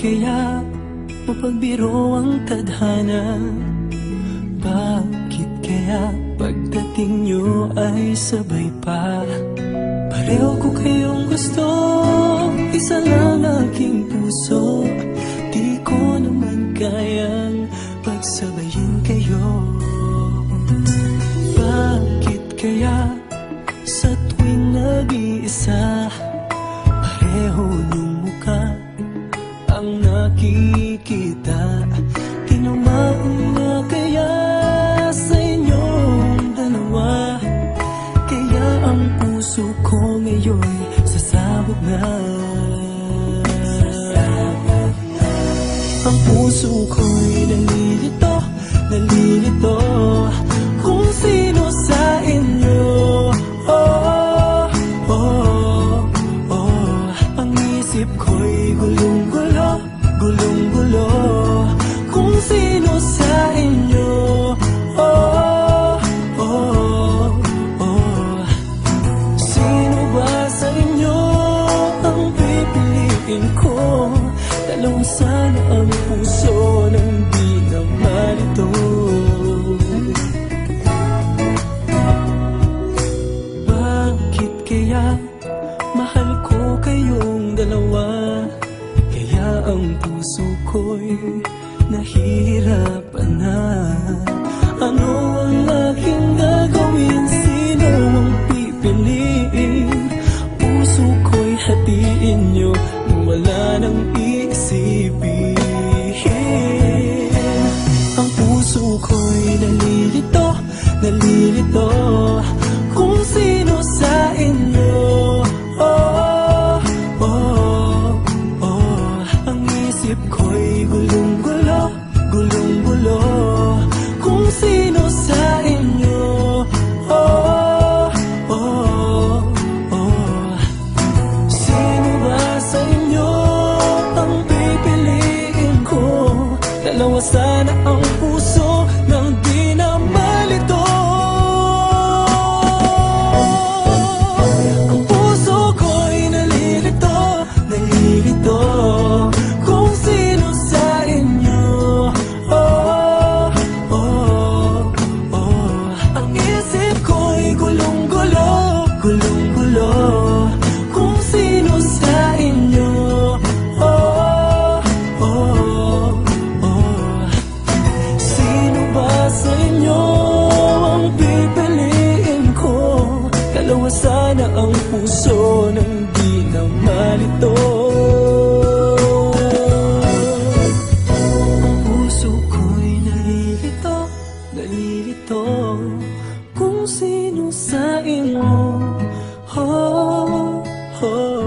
kaya mapagbiro ang tadhana? Bakit kaya pagdating nyo ay sabay pa? Pareho ko kayong gusto Isa lang aking puso Di ko naman kayang pagsabayin kayo Bakit kaya sa tuwing nag-iisa Pareho niyong mukha nakikita. Tinamaan na kaya sa inyong dalawa? Kaya ang puso ko ngayon sasabog na. Ang puso ko'y nalilito, nalilito. Kung sino sa inyo? Oh, oh, oh Ang isip ko'y gulong-gulo, gulong-gulo Kung sino sa inyo Oh, oh, oh Sino ba sa inyo ang pipiliin ko? Dalawang sana ang puso ng di naman ito Bakit kaya mahal ko kayong dalawa? Puso ko'y nahihirapan isip ko'y gulong-gulo, gulong-gulo. Kung sino sa inyo? Oh, oh, oh. Sino ba sa inyo ang pipiliin ko? Dalawa sana ang ito Kung sino sa inyo. Oh, oh